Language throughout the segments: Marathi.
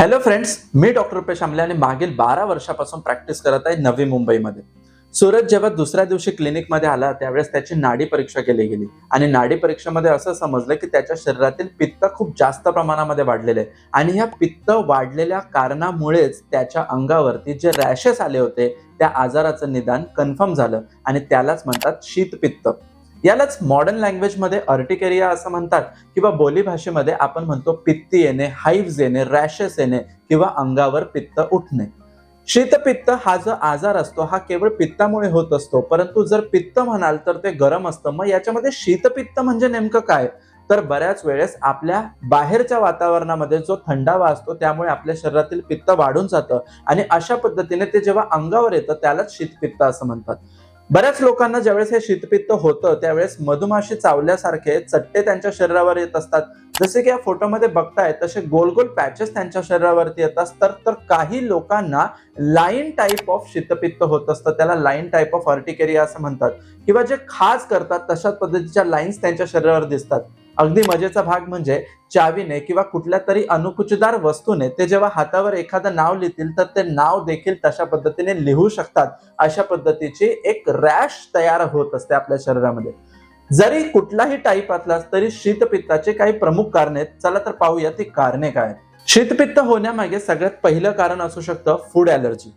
हॅलो फ्रेंड्स मी डॉक्टर रुपेश आमले आणि मागील बारा वर्षापासून प्रॅक्टिस करत आहे नवी मुंबईमध्ये. सूरज जेव्हा दुसऱ्या दिवशी क्लिनिकमध्ये आला त्यावेळेस त्याची नाडी परीक्षा केली गेली. आणि नाडी परीक्षेमध्ये असं समजलं की त्याच्या शरीरातील पित्त खूप जास्त प्रमाणामध्ये वाढलेले आहे. आणि ह्या पित्त वाढलेल्या कारणामुळेच त्याच्या अंगावरती जे रॅशेस आले होते त्या आजाराचं निदान कन्फर्म झालं. आणि त्यालाच म्हणतात शीतपित्त. यालाच मॉडर्न लँग्वेजमध्ये अर्टिकेरिया असं म्हणतात. किंवा बोलीभाषेमध्ये आपण म्हणतो पित्ती येणे हाईव्स येणे रॅशेस येणे किंवा अंगावर पित्त उठणे. शीतपित्त हा जो आजार असतो हा केवळ पित्तामुळे होत असतो. परंतु जर पित्त म्हणाल तर ते गरम असतं. मग याच्यामध्ये शीतपित्त म्हणजे नेमकं काय? तर बऱ्याच वेळेस आपल्या बाहेरच्या वातावरणामध्ये जो थंडावा असतो त्यामुळे आपल्या शरीरातील पित्त वाढून जातं. आणि अशा पद्धतीने ते जेव्हा अंगावर येतं त्यालाच शीतपित्त असं म्हणतात. बऱ्याच लोकांना ज्यावेळेस हे शीतपित्त होतं त्यावेळेस मधुमाशी चावल्यासारखे चट्टे त्यांच्या शरीरावर येत असतात. जसे की या फोटोमध्ये बघताय तसे गोल गोल पॅचेस त्यांच्या शरीरावरती येतात तर तर काही लोकांना लाईन टाईप ऑफ शीतपित्त होत असतं. त्याला लाईन टाईप ऑफ अर्टिकेरिया असं म्हणतात. किंवा जे खास करतात तशाच पद्धतीच्या लाईन्स त्यांच्या शरीरावर दिसतात. अगदी मजेचा भाग म्हणजे चावीने किंवा कुठल्या तरी अनुकुचदार वस्तूने ते जेव्हा हातावर एखादं नाव लिहितील तर ते नाव देखील तशा पद्धतीने लिहू शकतात. अशा पद्धतीची एक रॅश तयार होत असते आपल्या शरीरामध्ये. जरी कुठलाही टाईप असला तरी शीतपित्ताचे काही प्रमुख कारणे आहेत. चला तर पाहूया ती कारणे काय आहेत. शीतपित्त होण्यामागे सगळ्यात पहिलं कारण असू शकतं फूड ॲलर्जी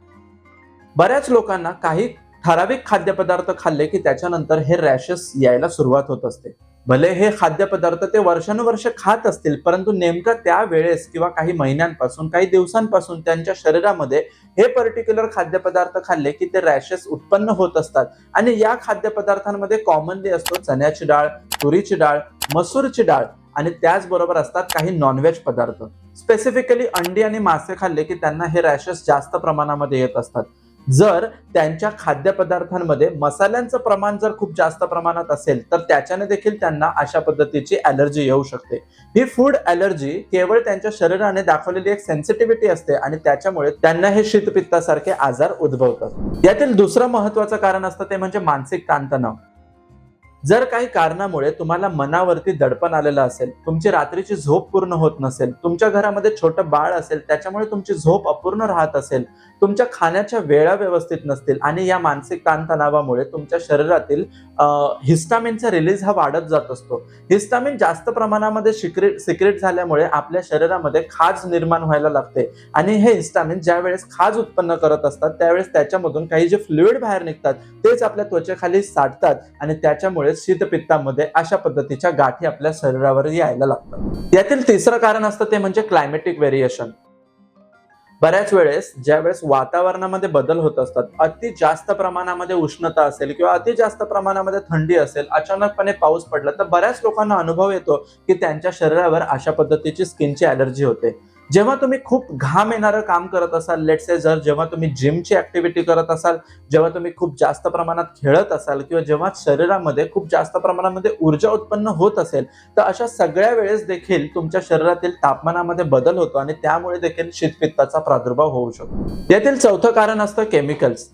बऱ्याच लोकांना काही ठराविक खाद्यपदार्थ खाल्ले की त्याच्यानंतर हे रॅशेस यायला सुरुवात होत असते. भले हे खाद्यपदार्थ ते वर्षानुवर्ष खात असतील परंतु नेमकं त्या वेळेस किंवा काही महिन्यांपासून काही दिवसांपासून त्यांच्या शरीरामध्ये हे पर्टिक्युलर खाद्यपदार्थ खाल्ले की ते रॅशेस उत्पन्न होत असतात. आणि या खाद्यपदार्थांमध्ये कॉमनली असतो चण्याची डाळ तुरीची डाळ मसूरची डाळ आणि त्याचबरोबर असतात काही नॉनव्हेज पदार्थ. स्पेसिफिकली अंडी आणि मासे खाल्ले की त्यांना हे रॅशेस जास्त प्रमाणामध्ये येत असतात. जर त्यांच्या खाद्यपदार्थांमध्ये मसाल्यांचं प्रमाण जर खूप जास्त प्रमाणात असेल तर त्याच्याने देखील त्यांना अशा पद्धतीची अलर्जी येऊ शकते. ही फूड अलर्जी केवळ त्यांच्या शरीराने दाखवलेली एक सेन्सिटिव्हिटी असते आणि त्याच्यामुळे त्यांना हे शीतपित्तासारखे आजार उद्भवतात. यातील दुसरं महत्वाचं कारण असतं ते म्हणजे मानसिक ताणतणाव. जर काही कारणामुळे तुम्हाला मनावरती दडपण आलेलं असेल तुमची रात्रीची झोप पूर्ण होत नसेल तुमच्या घरामध्ये छोटं बाळ असेल त्याच्यामुळे तुमची झोप अपूर्ण राहत असेल तुमच्या खाण्याच्या वेळा व्यवस्थित नसतील आणि या मानसिक ताणतणावामुळे तुमच्या शरीरातील हिस्टामिनचा रिलीज हा वाढत जात असतो. हिस्टामिन जास्त प्रमाणामध्ये सिक्रेट सिक्रेट झाल्यामुळे आपल्या शरीरामध्ये खाज निर्माण व्हायला लागते. आणि हे हिस्टामिन ज्या वेळेस खाज उत्पन्न करत असतात त्यावेळेस त्याच्यामधून काही जे फ्लुइड बाहेर निघतात तेच आपल्या त्वचेखाली साठतात आणि त्याच्यामुळे शीतपित्तामध्ये अशा पद्धतीच्या गाठी आपल्या शरीरावर यायला लागतात. यातील तिसरं कारण असतं ते म्हणजे क्लायमेटिक व्हेरिएशन बऱ्याच वेळेस ज्या वेळेस वातावरणामध्ये बदल होत असतात अति जास्त प्रमाणामध्ये उष्णता असेल किंवा अति जास्त प्रमाणामध्ये थंडी असेल अचानकपणे पाऊस पडला तर बऱ्याच लोकांना अनुभव येतो की त्यांच्या शरीरावर अशा पद्धतीची स्किनची अलर्जी होते. जेव्हा तुम्ही खूप घाम येणारं काम करत असाल लेट से जर जेव्हा तुम्ही जिमची ऍक्टिव्हिटी करत असाल जेव्हा तुम्ही खूप जास्त प्रमाणात खेळत असाल किंवा जेव्हा शरीरामध्ये खूप जास्त प्रमाणामध्ये ऊर्जा उत्पन्न होत असेल तर अशा सगळ्या वेळेस देखील तुमच्या शरीरातील तापमानामध्ये बदल होतो आणि त्यामुळे देखील शीतपित्ताचा प्रादुर्भाव होऊ शकतो. यातील चौथं कारण असतं केमिकल्स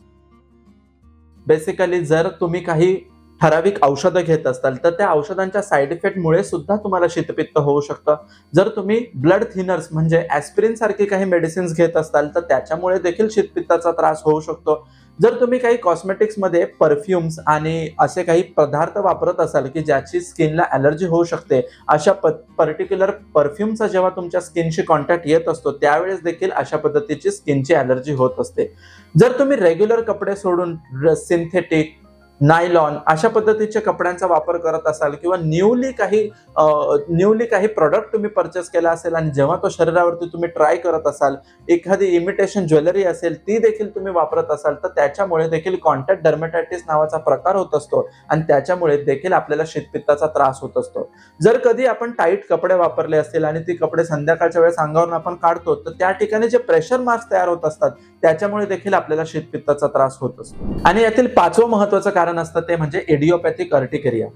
बेसिकली जर तुम्ही काही ठराविक औषधं घेत असाल तर त्या औषधांच्या साईड इफेक्टमुळे सुद्धा तुम्हाला शीतपित्त होऊ शकतं. जर तुम्ही ब्लड थिनर्स म्हणजे ॲस्पिरिन सारखी काही मेडिसिन्स घेत असाल तर त्याच्यामुळे देखील शीतपित्ताचा त्रास होऊ शकतो. जर तुम्ही काही कॉस्मेटिक्समध्ये परफ्युम्स आणि असे काही पदार्थ वापरत असाल की ज्याची स्किनला ॲलर्जी होऊ शकते अशा प पर्टिक्युलर परफ्युमचा जेव्हा तुमच्या स्किनशी कॉन्टॅक्ट येत असतो त्यावेळेस देखील अशा पद्धतीची स्किनची ॲलर्जी होत असते. जर तुम्ही रेग्युलर कपडे सोडून सिंथेटिक नायलॉन अशा पद्धतीच्या कपड्यांचा वापर करत असाल किंवा न्यूली काही न्यूली काही प्रॉडक्ट तुम्ही परचेस केला असेल आणि जेव्हा तो शरीरावरती तुम्ही ट्राय करत असाल एखादी इमिटेशन ज्वेलरी असेल ती देखील तुम्ही वापरत असाल तर त्याच्यामुळे देखील कॉन्टॅक्ट डर्मेटायटिस नावाचा प्रकार होत असतो आणि त्याच्यामुळे देखील आपल्याला शीतपित्ताचा त्रास होत असतो. जर कधी आपण टाईट कपडे वापरले असतील आणि ती कपडे संध्याकाळच्या वेळेस अंगावरून आपण काढतो तर त्या ठिकाणी जे प्रेशर मार्क्स तयार होत असतात त्याच्यामुळे देखील आपल्याला शीतपित्ताचा त्रास होत असतो. आणि यातील पाचवं महत्वाचं कारण असतं ते म्हणजे एडिओपॅथिक अर्टिकेरिया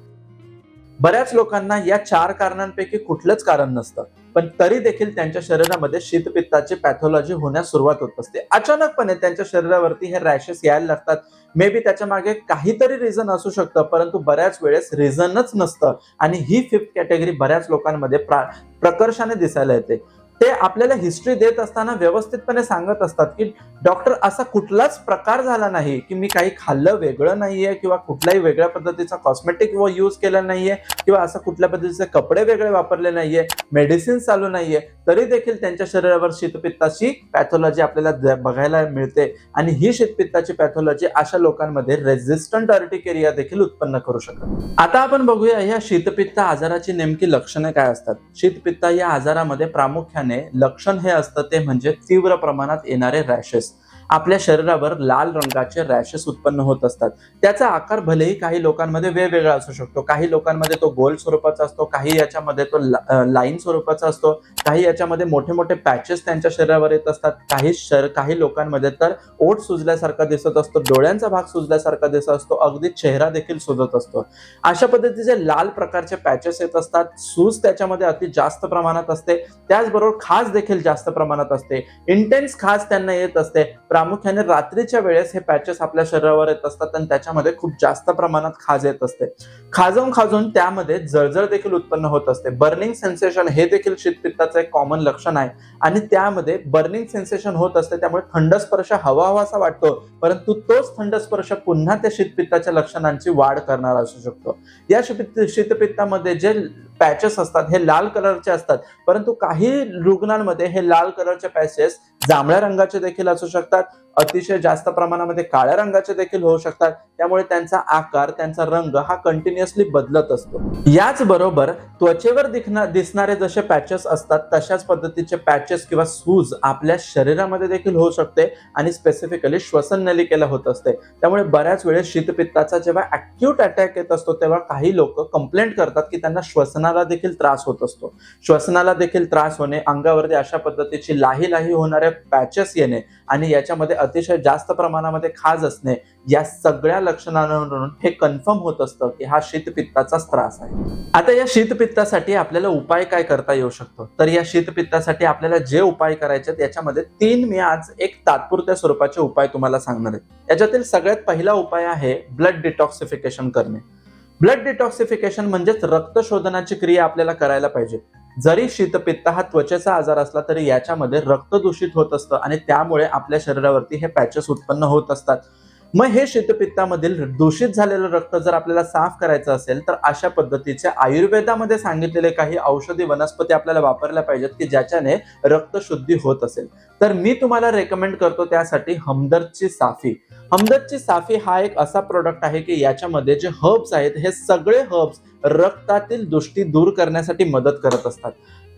बऱ्याच लोकांना या चार कारणांपैकी कुठलंच कारण नसतं पण तरी देखील त्यांच्या शरीरामध्ये शीतपित्ताची पॅथॉलॉजी होण्यास सुरुवात होत असते. अचानकपणे त्यांच्या शरीरावरती हे रॅशेस यायला लागतात. मे बी त्याच्यामागे काहीतरी रिझन असू शकतं परंतु बऱ्याच वेळेस रिझनच नसतं. आणि ही फिफ्थ कॅटेगरी बऱ्याच लोकांमध्ये प्रा- प्रकर्षाने दिसायला येते. ते आपल्याला हिस्ट्री देत असताना व्यवस्थितपणे सांगत असतात की डॉक्टर असा कुठलाच प्रकार झाला नाही की मी काही खाल्लं वेगळं नाहीये किंवा कुठल्याही वेगळ्या पद्धतीचा कॉस्मेटिक यूज केला नाहीये किंवा असं कुठल्या पद्धतीचे कपडे वेगळे वापरले नाहीये मेडिसिन चालू नाहीये तरी देखील त्यांच्या शरीरावर शीतपित्ताची पॅथॉलॉजी आपल्याला बघायला मिळते आणि ही शीतपित्ताची पॅथॉलॉजी अशा लोकांमध्ये रेझिस्टंट अर्टिकेरिया देखील उत्पन्न करू शकतात. आता आपण बघूया ह्या शीतपित्त आजाराची नेमकी लक्षणे काय असतात? शीतपित्त या आजारामध्ये प्रामुख्याने लक्षण हे असतं ते म्हणजे तीव्र प्रमाणात येणारे रॅशेस आपल्या शरीरावर लाल रंगाचे रॅशेस उत्पन्न होत असतात. त्याचा आकार भलेही काही लोकांमध्ये वेगवेगळा असू शकतो. काही लोकांमध्ये तो गोल स्वरूपाचा असतो काही याच्यामध्ये तो लाईन स्वरूपाचा असतो काही याच्यामध्ये मोठे मोठे पॅचेस त्यांच्या शरीरावर येत असतात. काही शर काही लोकांमध्ये तर ओठ सुजल्यासारखा दिसत असतो डोळ्यांचा भाग सुजल्यासारखा दिसत असतो अगदी चेहरा देखील सुजत असतो. अशा पद्धतीचे लाल प्रकारचे पॅचेस येत असतात. सूज त्याच्यामध्ये अति जास्त प्रमाणात असते. त्याचबरोबर खास देखील जास्त प्रमाणात असते. इंटेन्स खास त्यांना येत असते. प्रामुख्याने रात्रीच्या वेळेस हे पॅचेस आपल्या शरीरावर येत असतात आणि त्याच्यामध्ये खूप जास्त प्रमाणात खाज येत असते. खाजून खाजून त्यामध्ये जळजळ देखील उत्पन्न होत असते. बर्निंग सेन्सेशन हे देखील शीतपित्ताचं एक कॉमन लक्षण आहे. आणि त्यामध्ये बर्निंग सेन्सेशन होत असते त्यामुळे थंड स्पर्श हवा हवासा वाटतो परंतु तोच थंड स्पर्श पुन्हा त्या शीतपित्ताच्या लक्षणांची वाढ करणारा असू शकतो. या शीत शीतपित्तामध्ये जे पॅचेस असतात हे लाल कलरचे असतात परंतु काही रुग्णांमध्ये हे लाल कलरचे पॅचेस जांभळ्या रंगाचे देखील असू शकतात. अतिशय जास्त प्रमाणामध्ये काळ्या रंगाचे देखील होऊ शकतात. त्यामुळे त्यांचा आकार त्यांचा रंग हा कंटिन्युअसली बदलत असतो. याच बरोबर त्वचेवर दिखना दिसणारे जसे पॅचेस असतात तशाच पद्धतीचे पॅचेस किंवा सूज आपल्या शरीरामध्ये देखील होऊ शकते आणि स्पेसिफिकली श्वसन नलिकेला होत असते. त्यामुळे बऱ्याच वेळेस शीतपित्ताचा जेव्हा ऍक्यूट अटॅक येत असतो तेव्हा काही लोक कंप्लेंट करतात की त्यांना श्वसनाला देखील त्रास होत असतो. श्वसनाला देखील त्रास होणे अंगावरती अशा पद्धतीची लाही लाही होणारे पॅचेस येणे आणि याच्यामध्ये अतिशय जास्त प्रमाणामध्ये खाज असणे या सगळ्या लक्षणांवरून हे कन्फर्म होत असतं की हा शीतपित्ताचाच त्रास आहे. आता या शीतपित्तासाठी आपल्याला उपाय काय करता येऊ शकतो? तर या शीतपित्तासाठी आपल्याला जे उपाय करायचे त्याच्यामध्ये याच्यामध्ये तीन मी आज एक तात्पुरत्या स्वरूपाचे उपाय तुम्हाला सांगणार आहे. याच्यातील सगळ्यात पहिला उपाय आहे ब्लड डिटॉक्सिफिकेशन करणे. ब्लड डिटॉक्सिफिकेशन म्हणजेच रक्त शोधनाची क्रिया आपल्याला करायला पाहिजे. जरी शीतपित्त हा त्वचेचा आजार असला तरी याच्यामध्ये रक्त दूषित होत असतं आणि त्यामुळे आपल्या शरीरावरती हे पॅचेस उत्पन्न होत असतात. मग हे शीतपित्तामधील दूषित झालेलं रक्त जर आपल्याला साफ करायचं असेल तर अशा पद्धतीचे आयुर्वेदामध्ये सांगितलेले काही औषधी वनस्पती आपल्याला वापरल्या पाहिजेत की ज्याच्याने रक्त शुद्धी होत असेल. तर मी तुम्हाला रेकमेंड करतो त्यासाठी हमदर्दची साफी. हमदर्दची साफी हा एक असा प्रोडक्ट आहे की याच्यामध्ये जे हर्ब्स आहेत हे सगळे हर्ब्स रक्तातील दुष्टी दूर करण्यासाठी मदत करत असतात.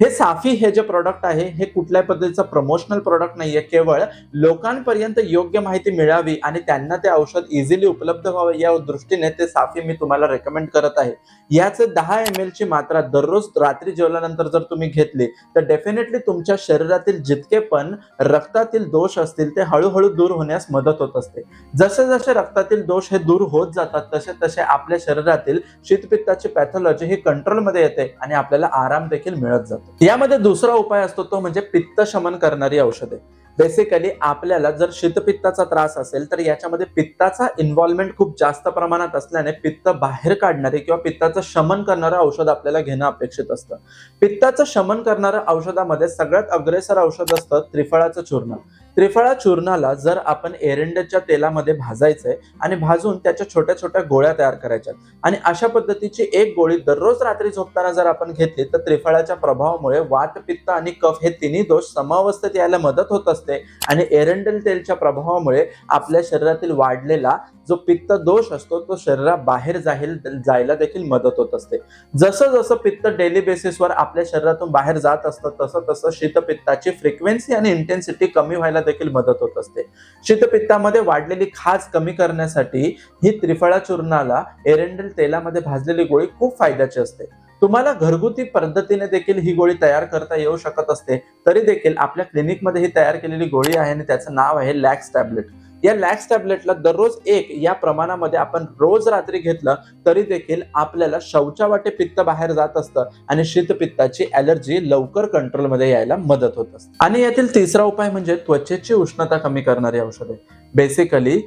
हे साफी हे जे प्रोडक्ट आहे हे कुठल्याही पद्धतीचं प्रमोशनल प्रॉडक्ट नाहीये. केवळ लोकांपर्यंत योग्य माहिती मिळावी आणि त्यांना ते औषध इझिली उपलब्ध व्हावं या दृष्टीने ते साफी मी तुम्हाला रेकमेंड करत आहे. याचे दहा एम एल ची मात्रा दररोज रात्री जेवल्यानंतर जर तुम्ही घेतली तर डेफिनेटली तुमच्या शरीरातील जितके पण रक्तातील दोष असतील ते हळूहळू दूर होण्यास मदत होत असते. जसे जसे रक्तातील दोष हे दूर होत जातात तसे तसे आपल्या शरीरातील शीतपित्ताची पॅथॉलॉजी ही कंट्रोलमध्ये येते आणि आपल्याला आराम देखील मिळत जातो. यामध्ये दुसरा उपाय असतो तो म्हणजे पित्त शमन करणारी औषधे. बेसिकली आपल्याला जर शीतपित्ताचा त्रास असेल तर याच्यामध्ये पित्ताचा इन्व्हॉल्वमेंट खूप जास्त प्रमाणात असल्याने पित्त बाहेर काढणारे किंवा पित्ताचं शमन करणारं औषध आपल्याला घेणं अपेक्षित असतं. पित्ताचं शमन करणाऱ्या औषधामध्ये सगळ्यात अग्रेसर औषध असतं त्रिफळाचं चूर्ण. त्रिफळा चूर्णाला जर आपण एरंडच्या तेलामध्ये भाजायचंय आणि भाजून त्याच्या छोट्या छोट्या गोळ्या तयार करायच्या आणि अशा पद्धतीची एक गोळी दररोज रात्री झोपताना जर आपण घेतली तर त्रिफळाच्या प्रभावामुळे वात पित्त आणि कफ हे तिन्ही दोष समावस्थेत यायला मदत होत असते आणि एरंडेल तेलच्या प्रभावामुळे आपल्या शरीरातील वाढलेला जो पित्त दोष असतो तो शरीराबाहेर जाईल जायला देखील मदत होत असते. जसं जसं पित्त डेली बेसिसवर आपल्या शरीरातून बाहेर जात असतं तसं तसं शीतपित्ताची फ्रिक्वेन्सी आणि इंटेन्सिटी कमी व्हायला देखील मदत होत असते. शीतपित्तामध्ये वाढलेली खाज कमी करण्यासाठी ही त्रिफळा चूर्णाला एरेंडल तेलामध्ये भाजलेली गोळी खूप फायद्याची असते. तुम्हाला घरगुती पद्धतीने देखील ही गोळी तयार करता येऊ शकत असते. तरी देखील आपल्या क्लिनिकमध्ये ही तयार केलेली गोळी आहे आणि त्याचं नाव आहे लॅक्स टॅबलेट या लॅक्स टॅबलेटला दररोज एक या प्रमाणामध्ये आपण रोज रात्री घेतलं तरी देखील आपल्याला शौचावाटे पित्त बाहेर जात असतं आणि शीतपित्ताची अलर्जी लवकर कंट्रोलमध्ये यायला मदत होत असते. आणि यातील तिसरा उपाय म्हणजे त्वचेची उष्णता कमी करणारी औषधे. बेसिकली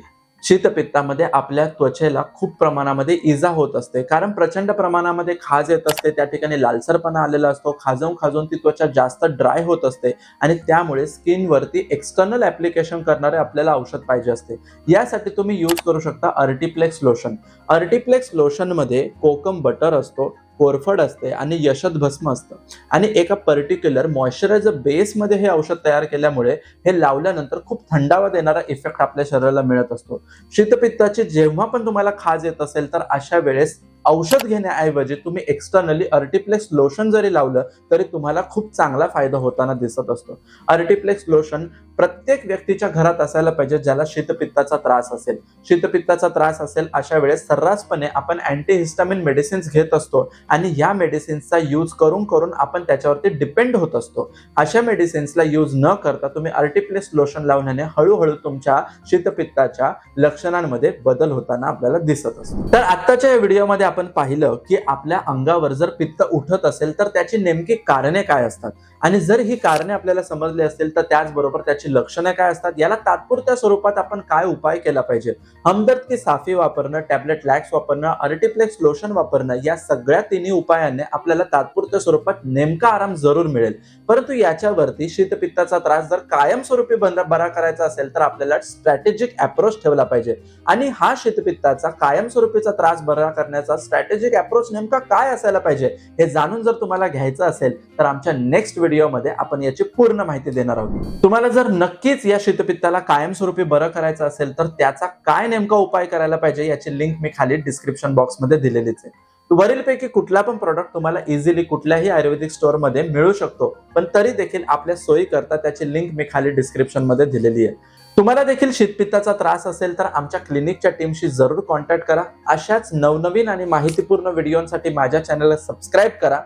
शीतपित्तामध्ये आपल्या त्वचेला खूप प्रमाणामध्ये इजा होत असते. कारण प्रचंड प्रमाणामध्ये खाज येत असते. त्या ठिकाणी लालसरपणा आलेला असतो. खाजवून खाजवून ती त्वचा जास्त ड्राय होत असते. आणि त्यामुळे स्किनवरती एक्सटर्नल ऍप्लिकेशन करणारे आपल्याला औषध पाहिजे असते. यासाठी तुम्ही यूज करू शकता अर्टिप्लेक्स लोशन. अर्टिप्लेक्स लोशनमध्ये कोकम बटर असतो. कोरफड असते आणि यशद भस्म असतं. आणि एका पर्टिक्युलर मॉइश्चरायझर बेसमध्ये हे औषध तयार केल्यामुळे हे लावल्यानंतर खूप थंडावा देणारा इफेक्ट आपल्या शरीराला मिळत असतो. शीतपित्ताची जेव्हा पण तुम्हाला खाज येत असेल तर अशा वेळेस औषध घेण्याऐवजी तुम्ही एक्स्टर्नली अर्टिप्लेक्स लोशन जरी लावलं तरी तुम्हाला खूप चांगला फायदा होताना दिसत असतो. अर्टिप्लेक्स लोशन प्रत्येक व्यक्तीच्या घरात असायला पाहिजे ज्याला शीतपित्ताचा त्रास असेल. शीतपित्ताचा त्रास असेल अशा वेळेस सर्रासपणे आपण अँटीहिस्टामिन मेडिसिन्स घेत असतो आणि या मेडिसिन्सचा यूज करून करून आपण त्याच्यावरती डिपेंड होत असतो. अशा मेडिसिन्सला यूज न करता तुम्ही अर्टिप्लेक्स लोशन लावण्याने हळूहळू तुमच्या शीतपित्ताच्या लक्षणांमध्ये बदल होताना आपल्याला दिसत असतो. तर आत्ताच्या या व्हिडिओमध्ये आपण पाहिलं की आपल्या अंगावर जर पित्त उठत असेल तर त्याची नेमकी कारणे काय असतात? आणि जर ही कारणे आपल्याला समजली असतील तर त्याचबरोबर त्याची लक्षणे काय असतात? याला तात्पुरत्या स्वरूपात आपण काय उपाय केला पाहिजे? हमदर्द की साफी वापरणं टॅबलेट लॅक्स वापरणं अर्टिप्लेक्स लोशन वापरणं या सगळ्या तिन्ही उपायाने आपल्याला तात्पुरत्या स्वरूपात नेमका आराम जरूर मिळेल. परंतु याच्यावरती शीतपित्ताचा त्रास जर कायमस्वरूपी बंद बरा करायचा असेल तर आपल्याला स्ट्रॅटेजिक अप्रोच ठेवला पाहिजे. आणि हा शीतपित्ताचा कायमस्वरूपीचा त्रास बरा करण्याचा स्ट्रॅटेजिक अप्रोच नेमका काय असायला पाहिजे हे जाणून जर तुम्हाला घ्यायचं असेल तर आमच्या नेक्स्ट व्हिडिओमध्ये आपण याची पूर्ण माहिती देणार आहोत. तुम्हाला जर नक्कीच या शीतपित्ताला कायमस्वरूपी बरं करायचं असेल तर त्याचा काय नेमका उपाय करायला पाहिजे याची लिंक मी खाली डिस्क्रिप्शन बॉक्समध्ये दिलेलीच आहे. वरीलपैकी कुठला पण प्रॉडक्ट तुम्हाला इझिली कुठल्याही आयुर्वेदिक स्टोअरमध्ये मिळू शकतो पण तरी देखील आपल्या सोयी करता त्याची लिंक मी खाली डिस्क्रिप्शनमध्ये दिलेली आहे. तुम्हाला देखील शीतपित्ताचा त्रास असेल तर आमच्या क्लिनिकच्या टीमशी जरूर कॉन्टॅक्ट करा. अशाच नवनवीन आणि माहितीपूर्ण व्हिडिओसाठी माझ्या चॅनलला सबस्क्राईब करा.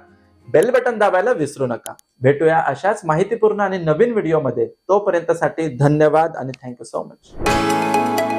बेल बटन दाबायला विसरू नका. भेटूया अशाच माहितीपूर्ण आणि नवीन व्हिडिओमध्ये. तोपर्यंतसाठी धन्यवाद आणि थँक्यू सो मच.